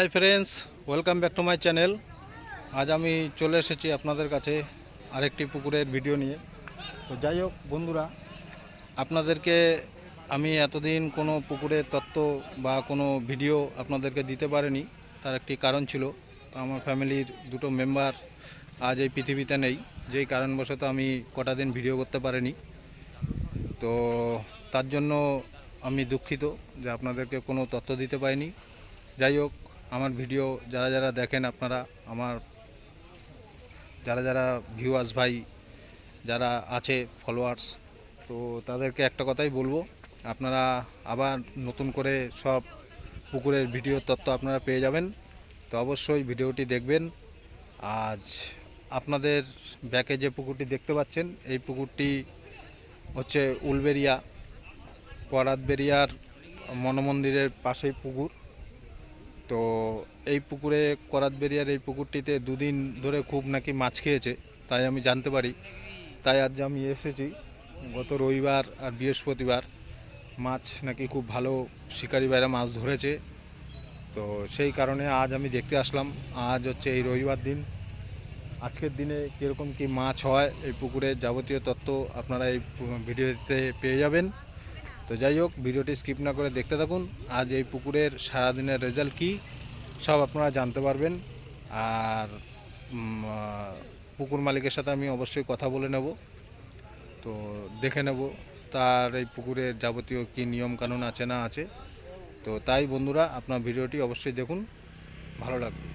Hi friends, welcome back to my channel. আজ আমি চলে এসেছি আপনাদের কাছে আরেকটি পুকুরের ভিডিও নিয়ে। তো যাই হোক, বন্ধুরা, আপনাদেরকে আমি এতদিন কোনো পুকুরের তত্ত্ব বা কোনো ভিডিও আপনাদেরকে দিতে পারিনি, তার একটি কারণ ছিল আমার ফ্যামিলির দুটো মেম্বার আজ এই পৃথিবীতে নেই, যেই কারণবশত আমি কটা দিন ভিডিও করতে পারিনি। তো তার জন্য আমি দুঃখিত যে আপনাদেরকে কোনো তথ্য দিতে পারিনি। যাই হোক আমার ভিডিও যারা যারা দেখেন আপনারা, আমার যারা যারা ভিউয়ার্স ভাই, যারা আছে ফলোয়ার্স তো তাদেরকে একটা কথাই বলব, আপনারা আবার নতুন করে সব পুকুরের ভিডিও তথ্য আপনারা পেয়ে যাবেন, তো অবশ্যই ভিডিওটি দেখবেন। আজ আপনাদের ব্যাকে যে পুকুরটি দেখতে পাচ্ছেন, এই পুকুরটি হচ্ছে উলবেরিয়া, করাতবেরিয়ার মনমন্দিরের পাশেই পুকুর। তো এই পুকুরে করাতবেরিয়ার এই পুকুরটিতে দুদিন ধরে খুব নাকি মাছ খেয়েছে, তাই আমি জানতে পারি। তাই আজ আমি এসেছি, গত রবিবার আর বৃহস্পতিবার মাছ নাকি খুব ভালো শিকারি ভাইরা মাছ ধরেছে। তো সেই কারণে আজ আমি দেখতে আসলাম, আজ হচ্ছে এই রবিবার দিন। আজকের দিনে কীরকম কি মাছ হয়, এই পুকুরের যাবতীয় তথ্য আপনারা এই ভিডিওতে পেয়ে যাবেন। তো যাই হোক, ভিডিওটি স্কিপ না করে দেখতে থাকুন। আজ এই পুকুরের সারাদিনের রেজাল্ট কি, সব আপনারা জানতে পারবেন। আর পুকুর মালিকের সাথে আমি অবশ্যই কথা বলে নেব। তো দেখে নেব তার এই পুকুরের যাবতীয় কি নিয়ম কানুন আছে না আছে। তো তাই বন্ধুরা, আপনার ভিডিওটি অবশ্যই দেখুন। ভালো লাগবে।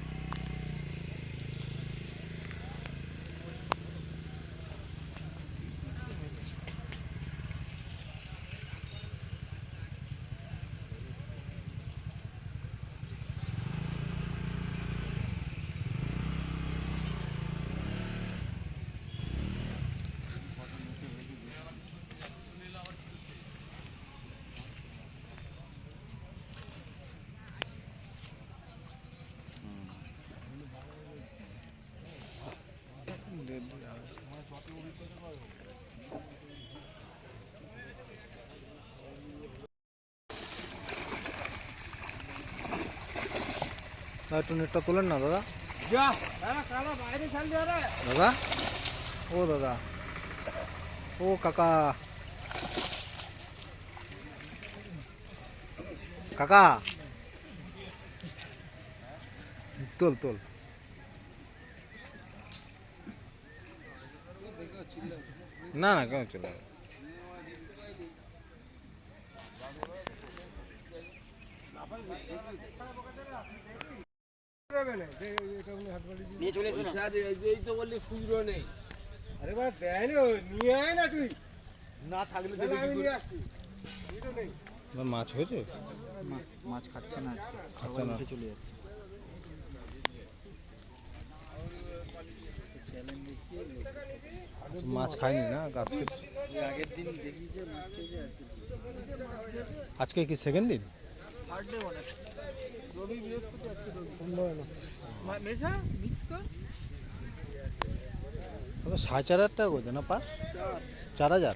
একটু নেটটা তোলেন না দাদা। দাদা? ও দাদা। ও কাকা। কাকা। তোল তোল। না না কেন চলে যাবে? এই তো বললি খুচরো নেই। আরে দেয় নিয়ে আয় না তুই। না থাকলে না, না, আমি নিয়ে আসছি। এটা নেই। মাছ হয়েছে? মাছ খাচ্ছে না আজকে। খাচ্ছে না। চলে যাচ্ছে। মাছ খায়নি না আজকে? আগের দিন দেখি যে মাছ খেয়েছে আজকে কি সেকেন্ড দিন মেশা মিক্স কর কত সাড়ে চার হাজার টাকা করছে না পাস চার হাজার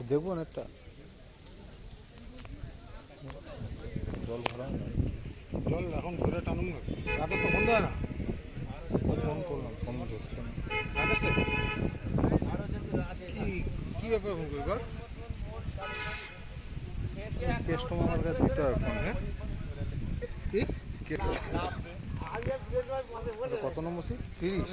দেখব একটা। জল ভরা জল এখন ধরে টানুন না। রাতে তো বন্ধ হয় না? ফোন করলাম ফোন রাতে কি কি ব্যাপার ফোন করি বল কাস্টমার কাছে দিতে হবে ফোন হ্যাঁ? কি? কে- কত নম্বর সিট তিরিশ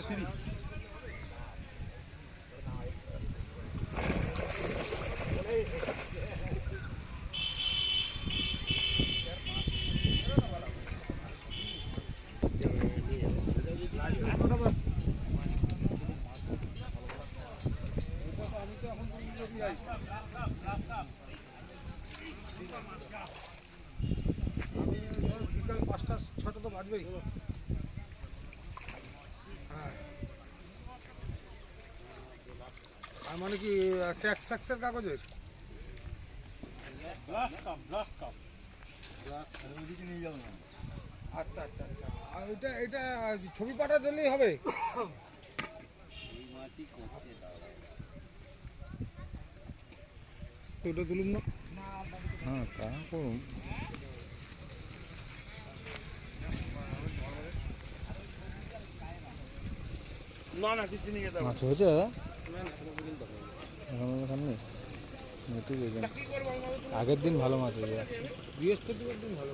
এখন তুমি যদি আইস আমি ধর বিকাল পাঁচটা ছটা তো বাজবেই হ্যাঁ আর মানে কি ট্যাক্স ট্যাক্সের কাগজের? আচ্ছা আচ্ছা আচ্ছা। আর এটা এটা ছবি পাঠা দিলেই হবে? ওটা তুলুন না। হ্যাঁ তা করুন। মাছ হয়েছে? দাদা এখনও দেখান নেই ঠিক আছে আগের দিন ভালো মাছ হয়ে যাচ্ছে। বৃহস্পতিবার দিন ভালো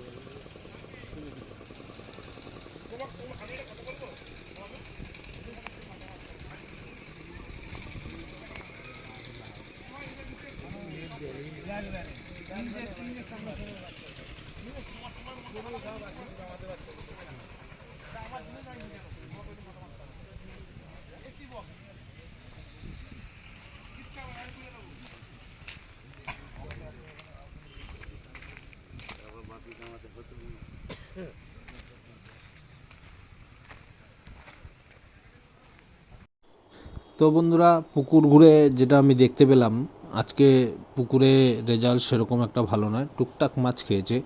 তো বন্ধুরা, পুকুর ঘুরে যেটা আমি দেখতে পেলাম, আজকে পুকুরে রেজাল্ট সেরকম একটা ভালো নয়। টুকটাক মাছ খেয়েছে।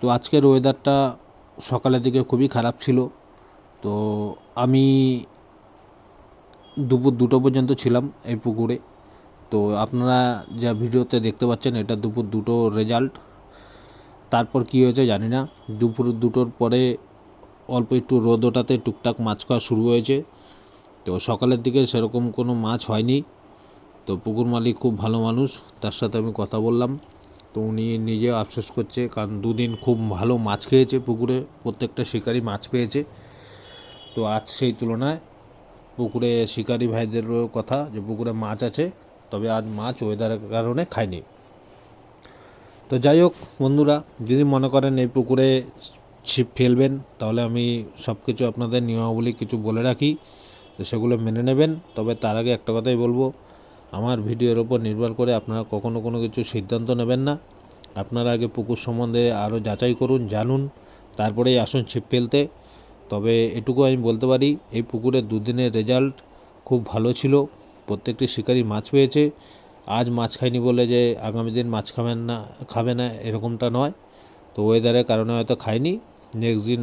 তো আজকের ওয়েদারটা সকালের দিকে খুবই খারাপ ছিল। তো আমি দুপুর দুটো পর্যন্ত ছিলাম এই পুকুরে। তো আপনারা যা ভিডিওতে দেখতে পাচ্ছেন, এটা দুপুর দুটো রেজাল্ট তারপর কী হয়েছে জানি না। দুপুর দুটোর পরে অল্প একটু রোদ ওঠাতে টুকটাক মাছ খাওয়া শুরু হয়েছে। তো সকালের দিকে সেরকম কোনো মাছ হয়নি। তো পুকুর মালিক খুব ভালো মানুষ, তার সাথে আমি কথা বললাম। তো উনি নিজে আফসোস করছে, কারণ দুদিন খুব ভালো মাছ খেয়েছে পুকুরে, প্রত্যেকটা শিকারি মাছ পেয়েছে। তো আজ সেই তুলনায় পুকুরে শিকারি ভাইদেরও কথা যে পুকুরে মাছ আছে, তবে আজ মাছ ওয়েদারের কারণে খায়নি। তো যাই হোক বন্ধুরা, যদি মনে করেন এই পুকুরে ছিপ ফেলবেন, তাহলে আমি সব কিছু আপনাদের নিয়মাবলী কিছু বলে রাখি। তো সেগুলো মেনে নেবেন। তবে তার আগে একটা কথাই বলব, আমার ভিডিওর ওপর নির্ভর করে আপনারা কখনো কোনো কিছু সিদ্ধান্ত নেবেন না। আপনারা আগে পুকুর সম্বন্ধে আরও যাচাই করুন, জানুন, তারপরেই আসুন ছিপ ফেলতে। তবে এটুকু আমি বলতে পারি, এই পুকুরের দুদিনের রেজাল্ট খুব ভালো ছিল। প্রত্যেকটি শিকারি মাছ পেয়েছে। আজ মাছ খায়নি বলে যে আগামী দিন মাছ খাবেন না, খাবে না, এরকমটা নয়। তো ওয়েদারের কারণে হয়তো খায়নি নেক্সট দিন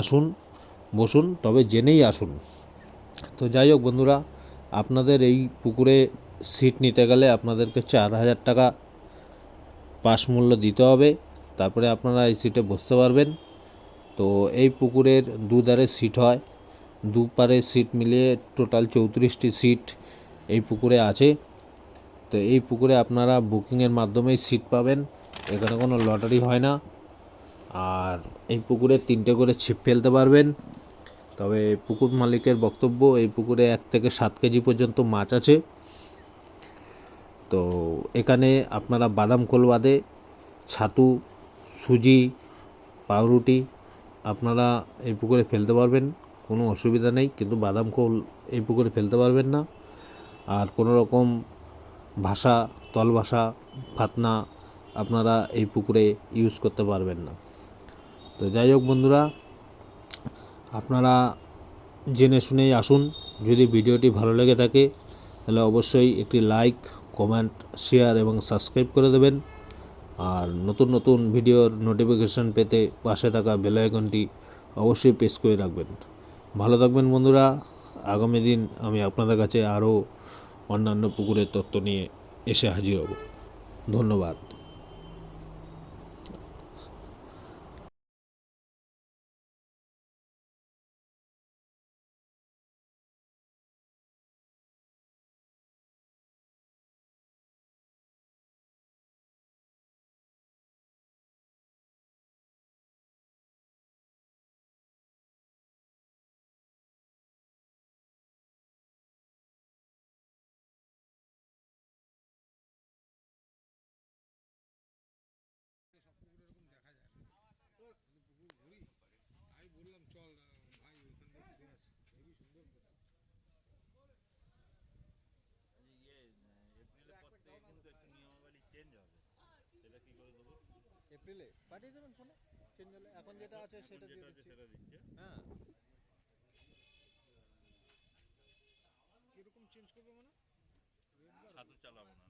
আসুন, বসুন, তবে জেনেই আসুন। তো যাই হোক বন্ধুরা, আপনাদের এই পুকুরে সিট নিতে গেলে আপনাদেরকে চার হাজার টাকা পাস মূল্য দিতে হবে। তারপরে আপনারা এই সিটে বসতে পারবেন। তো এই পুকুরের দুধারে সিট হয়। দুপারে সিট মিলিয়ে টোটাল চৌত্রিশটি সিট এই পুকুরে আছে। তো এই পুকুরে আপনারা বুকিংয়ের মাধ্যমেই সিট পাবেন। এখানে কোনো লটারি হয় না। আর এই পুকুরে তিনটে করে ছিপ ফেলতে পারবেন। তবে পুকুর মালিকের বক্তব্য, এই পুকুরে এক থেকে সাত কেজি পর্যন্ত মাছ আছে। তো এখানে আপনারা বাদাম খোল বাদে ছাতু, সুজি, পাউরুটি আপনারা এই পুকুরে ফেলতে পারবেন, কোনো অসুবিধা নেই। কিন্তু বাদাম খোল এই পুকুরে ফেলতে পারবেন না। আর কোনো রকম ভাষা তল ভাষা ফাতনা আপনারা এই পুকুরে ইউজ করতে পারবেন না। তো যাই হোক বন্ধুরা আপনারা জেনে শুনেই আসুন। যদি ভিডিওটি ভালো লেগে থাকে, তাহলে অবশ্যই একটি লাইক, কমেন্ট, শেয়ার এবং সাবস্ক্রাইব করে দেবেন। আর নতুন নতুন ভিডিওর নোটিফিকেশন পেতে পাশে থাকা বেল আইকনটি অবশ্যই প্রেস করে রাখবেন। ভালো থাকবেন বন্ধুরা। আগামী দিন আমি আপনাদের কাছে আরও অন্যান্য পুকুরের তত্ত্ব নিয়ে এসে হাজির হব। ধন্যবাদ। এপ্রিলে? পাঠিয়ে দেবেন ফোনে চেঞ্জ হলে? এখন যেটা আছে সেটা দিয়ে দিচ্ছি। হ্যাঁ। কীরকম চেঞ্জ করবে মানে? ছাতু চালাবো না।